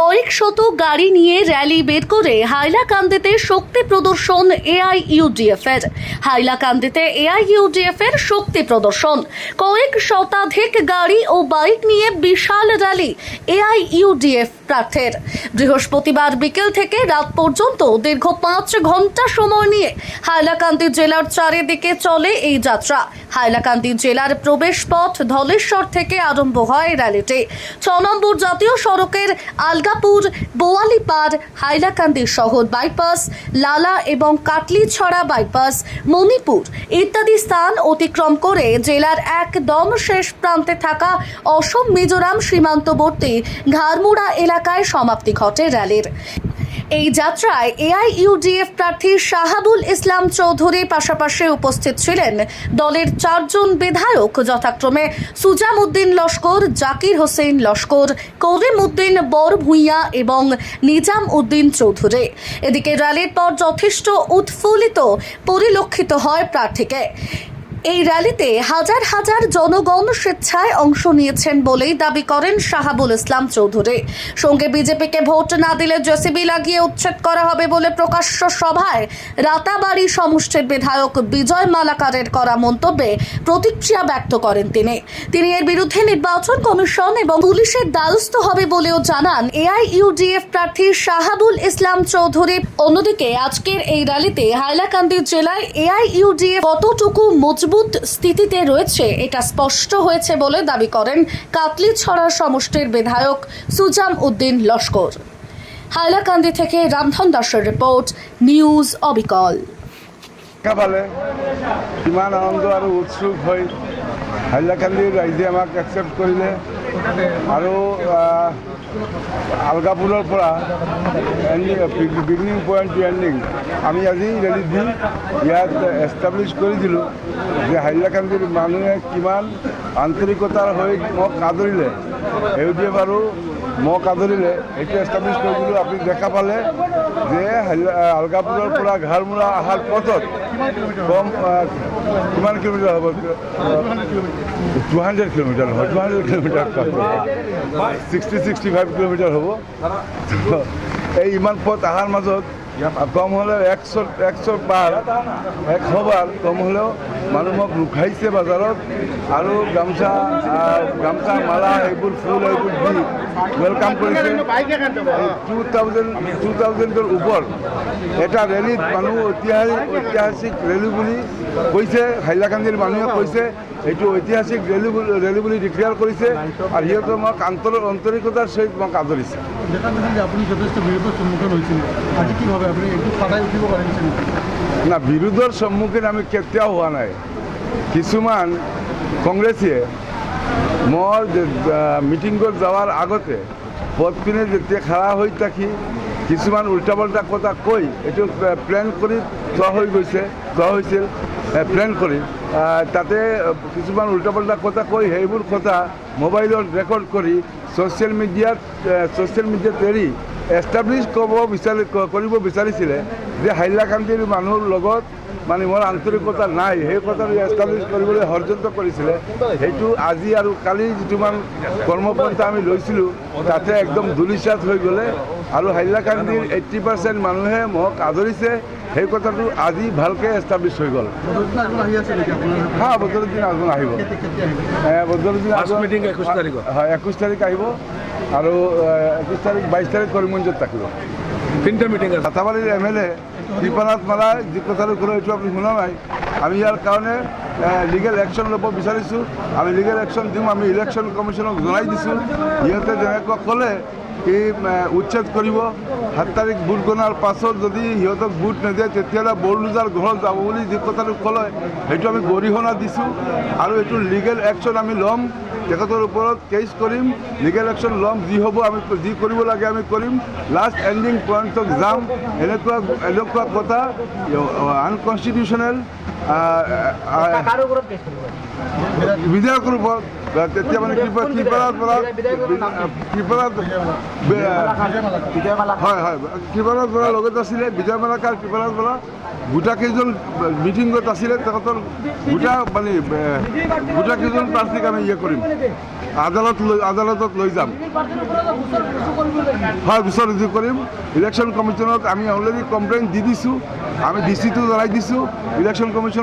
কয়েক শত গাড়ি নিয়ে র্যালি বের করে হাইলাকান্দিতে শক্তি প্রদর্শন এআইইউডিএফ এর হাইলাকান্দিতে এআইইউডিএফ এর শক্তি প্রদর্শন। কয়েক শতাধিক গাড়ি ও বাইক নিয়ে বিশাল র্যালি এআইইউডিএফ প্রার্থের। বৃহস্পতিবার বিকেল থেকে রাত পর্যন্ত দীর্ঘ পাঁচ ঘণ্টা সময় নিয়ে হাইলাকান্দি জেলার চারিদিকে চলে এই যাত্রা। হাইলাকান্দি জেলার প্রবেশ পথ ধলেশ্বর থেকে আরম্ভ হয় র্যালিটি। ছ নম্বর জাতীয় সড়কের আলগাপুর, বোয়ালিপাড় হাইলাকান্দি শহর বাইপাস, লালা এবং কাটলিছড়া বাইপাস, মণিপুর ইত্যাদি স্থান অতিক্রম করে জেলার একদম শেষ প্রান্তে থাকা অসম মিজোরাম সীমান্তবর্তী ঘাড়মুড়া এলাকায় সমাপ্তি ঘটে র্যালির। এই যাত্রায় এআইইউডিএফ প্রার্থী শাহাবুল ইসলাম চৌধুরী পাশাপাশি উপস্থিত ছিলেন দলের চারজন বিধায়ক, যথাক্রমে সুজাম উদ্দিন লস্কর, জাকির হোসেন লস্কর করিম উদ্দিন বর ভূঁইয়া এবং নিজাম উদ্দিন চৌধুরী। এদিকে র্যালির পর যথেষ্ট উৎফুল্লিত, পরিলক্ষিত হয় প্রার্থীকে। এই র্যালিতে হাজার হাজার জনগণ স্বেচ্ছায় অংশ নিয়েছেন বলেই দাবি করেন শাহাবুল ইসলাম চৌধুরী। সঙ্গে বিজেপিকে ভোট না দিলে জেসিবি লাগিয়ে উচ্ছেদ করা হবে বলে প্রকাশ্য সভায় রাতাবাড়ি সমষ্টির বিধায়ক বিজয় মালাকারের করা মন্তব্যে প্রতিক্রিয়া ব্যক্ত করেন তিনি। তিনি এর বিরুদ্ধে নির্বাচন কমিশন এবং পুলিশের দ্বারস্থ হবে বলেও জানান এআইইউডিএফ প্রার্থী শাহাবুল ইসলাম চৌধুরী। অন্যদিকে আজকের এই র্যালিতে হাইলাকান্দি জেলায় এআইইউডিএফ কতটুকু মজবুত স্থিতিতে রয়েছে, এটা স্পষ্ট হয়েছে বলে দাবি করেন কাতলিছড়া সমষ্টির বিধায়ক সুজাম উদ্দিন লস্কর। হাইলাকান্দি থেকে রামধন দাসের রিপোর্ট, নিউজ অবিকল। পালে কিমান আনন্দ আৰু উৎসুক হৈ হাইলাকান্দিৰ ৰাইজে আমাক একচেপ্ট কৰিলে আৰু আহ, পৰা পৰা বিগিনিং পইণ্ট টু এণ্ডিং আমি আজি ৰেলি দি ইয়াত এষ্টাব্লিছ কৰি দিলোঁ যে হাইলাকান্দিৰ মানুহে কিমান আন্তৰিকতাৰ হৈ মোক আদৰিলে। ইউ ডি আদৰিলে এইটো এষ্টাব্লিছ আপুনি দেখা পালে যে আলগাপুৰৰ পৰা ঘাৰমুৰা অহাৰ পথত কম কিমান কিলোমিটাৰ হ'ব? টু হাণ্ড্ৰেড কিলোমিটাৰ হব two hundred kilometre sixty sixty five kilometre হ'ব। এই ইমান পথ অহাৰ মাজত কম হ'লেও একশ একশ পাৰ এশ বাৰ কম হ'লেও মানুহ মোক ৰখাইছে বজাৰত। আৰু গামোচা গামোচা মালা, এইবোৰ ফুল, এইবোৰ দি ৱেলকাম কৰিছে। টু থাউজেণ্ড টু থাউজেণ্ডৰ ওপৰ এটা ৰেলীত মানুহ ঐতিহাসিক ঐতিহাসিক ৰেলী বুলি কৈছে, হাইলাকান্দিৰ মানুহে কৈছে। এইটো ঐতিহাসিক ৰেলী বুলি ৰেলী বুলি ডিক্লেয়াৰ কৰিছে আৰু সিহঁতে মোক আন্তৰ আন্তৰিকতাৰ সহিত মোক আদৰিছে দেখা গৈছে যে আপুনি যথেষ্ট বিৰোধৰ সন্মুখীন হৈছিল আজি কি ভাবে? আপুনি এইটো সদায় উঠিব পাৰিছে না বিৰোধৰ সন্মুখীন আমি কেতিয়াও হোৱা নাই। কিছুমান কংগ্ৰেছীয়ে মই মিটিঙত যোৱাৰ আগতে পথপিনে যেতিয়া খাৰা হৈ থাকি কিছুমান উল্টা পাল্টা কথা কৈ এইটো প্লেন কৰি থোৱা হৈ গৈছে থোৱা হৈছিল প্লেন কৰি তাতে কিছুমান উল্টা পাল্টা কথা কৈ সেইবোৰ কথা মোবাইলত ৰেকৰ্ড কৰি ছ'চিয়েল মিডিয়াত ছ'চিয়েল মিডিয়াত এৰি এষ্টাব্লিছ ক'ব বিচাৰি কৰিব বিচাৰিছিলে যে হাইলাকান্দিৰ মানুহৰ লগত মানে মোৰ আন্তৰিকতা নাই, সেই কথাটো এষ্টাব্লিছ কৰিবলৈ ষড়যন্ত্ৰ কৰিছিলে। সেইটো আজি আৰু কালি যিটোমান কৰ্মপন্থা আমি লৈছিলোঁ, তাতে একদম ধূলিচাত হৈ গ'লে আৰু হাইলাকান্দিৰ এইট্টি পাৰ্চেণ্ট মানুহে মোক আদৰিছে সেই কথাটো আজি ভালকৈ এষ্টাব্লিছ হৈ গ'ল। হা বদৰুদ্দিন আজমন আহিব। বদৰুদ্দিন 21 হয় একৈছ তাৰিখ আহিব। আৰু একৈছ তাৰিখ বাইছ তাৰিখ কৰিমগঞ্জত থাকিব। তিনিটা মিটিং আছে। এম এল এ কৃপানাথ মালা যি কথাটো ক'লে এইটো আপুনি শুনা নাই। আমি ইয়াৰ কাৰণে লিগেল একশ্যন ল'ব বিচাৰিছোঁ। আমি লিগেল একশ্যন দিম, আমি ইলেকশ্যন কমিশ্যনক জনাই দিছোঁ। সিহঁতে যেনেকৈ ক'লে কি উচ্ছেদ কৰিব। সাত তাৰিখ ভোট গণাৰ পাছত যদি সিহঁতক ভোট নিদিয়ে তেতিয়াহ'লে বৰলুজাৰ ঘৰত যাব বুলি যি কথাটো ক'লে, সেইটো আমি গৰিহণা দিছোঁ। আৰু এইটো লিগেল একশ্যন আমি ল'ম। তেখেতৰ ওপৰত কেছ কৰিম। লিগেল একশ্যন ল'ম। যি হ'ব আমি, যি কৰিব লাগে আমি কৰিম। লাষ্ট এণ্ডিং পইণ্টত যাম। এনেকুৱা এনেকুৱা কথা আনকনষ্টিটিউচনেল বিধায়কৰ ওপৰত তেতিয়া মানে কৃপা কৃপানাথ বৰা কৃপানাথ হয় হয় কৃপানাথ বৰাৰ লগত আছিলে বিজয় মালাকাৰ কৃপানাথ বৰা গোটাকেইজন মিটিঙত আছিলে তেখেতৰ গোটা মানে গোটাকেইজন প্ৰাৰ্থীক আমি ইয়ে কৰিম। আদালত লৈ- আদালতত লৈ যাম। হয় গোচৰ ৰুজু কৰিম। ইলেকশ্যন কমিশ্যনত আমি অলৰেডি কমপ্লেইন দি দিছোঁ। আমি ডি চিটো জনাই দিছোঁ। ইলেকশ্যন কমিশ্যনত